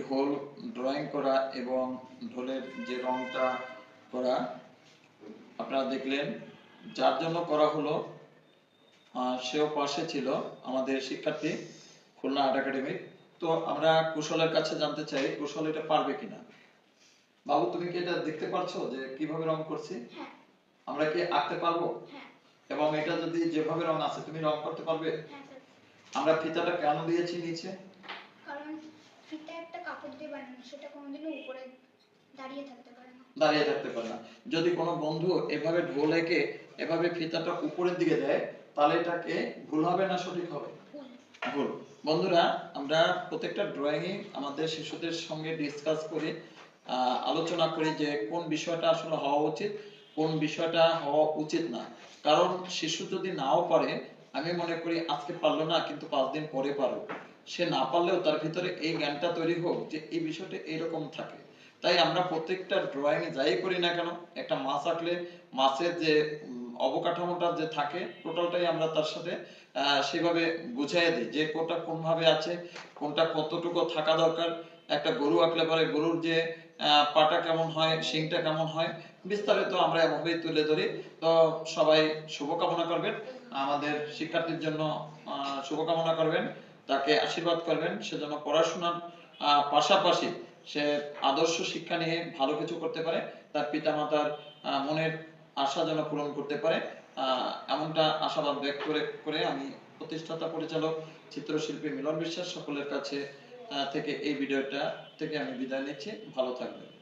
ঢোল ড্রয়িং করা এবং ঢোলের যে রংটা করা আপনারা দেখলেন যার জন্য করা হলো সেও পাশে ছিল আমাদের শিক্ষার্থী খুলনা আর্ট একাডেমিক তো আমরা কুশলের কাছে জানতে চাই কুশল এটা পারবে কিনা? বাবু তুমি কি এটা দেখতে পারছ যে কীভাবে রং করছি? হ্যাঁ। আমরা কি আঁকতে পারব? হ্যাঁ। এবং এটা যদি যেভাবে রং আছে তুমি রং করতে পারবে? হ্যাঁ। আমরা ফিতাটা কেন দিয়েছি নিচে? কারণ ফিতা একটা কাপড় দিয়ে বানানো সেটা কোনোদিনও উপরে দাঁড়িয়ে থাকতে পারে না। দাঁড়িয়ে থাকতে পারে না। যদি কোনো বন্ধু এভাবে ঢোল এঁকে এভাবে ফিতাটা উপরের দিকে দেয় তাহলে এটাকে ভুল হবে না সঠিক হবে? ভুল। ভুল। বন্ধুরা আমরা প্রত্যেকটা ড্রয়িং আমাদের শিশুদের সঙ্গে ডিসকাস করি আলোচনা করি যে কোন বিষয়টা আসলে হওয়া উচিত কোন বিষয়টা হওয়া উচিত না। কারণ শিশু যদি নাও পারে আমি মনে করি আজকে পারল না, কিন্তু পাঁচ দিন পরে পারো সে না পারলেও তার ভিতরে এই জ্ঞানটা তৈরি হোক যে এই বিষয়টা এরকম থাকে। তাই আমরা প্রত্যেকটা ড্রয়িং যাই করি না কেন, একটা মাছ আঁকলে মাছের যে অবকাঠামোটা যে থাকে টোটালটাই আমরা তার সাথে সেভাবে বুঝাইয়া দিই যে কোনটা কোন ভাবে আছে, কোনটা কতটুকু থাকা দরকার, একটা গরু আঁকলে পরে গরুর যে পাটা কেমন হয়, শিংটা কেমন হয়, বিস্তারিত আমরা এভাবেই তুলে ধরি। তো সবাই শুভকামনা করবেন, আমাদের শিক্ষার্থীর জন্য শুভকামনা করবেন, তাকে আশীর্বাদ করবেন সেজন্য পড়াশোনার পাশাপাশি সে আদর্শ শিক্ষা নিয়ে ভালো কিছু করতে পারে, তার পিতামাতার মনের আশা যেন পূরণ করতে পারে। এমনটা আশাবাদ ব্যক্ত করে করে আমি প্রতিষ্ঠাতা পরিচালক, চিত্রশিল্পী মিলন বিশ্বাস সকলের কাছে থেকে এই ভিডিওটা থেকে আমি বিদায় নিচ্ছি। ভালো থাকবেন।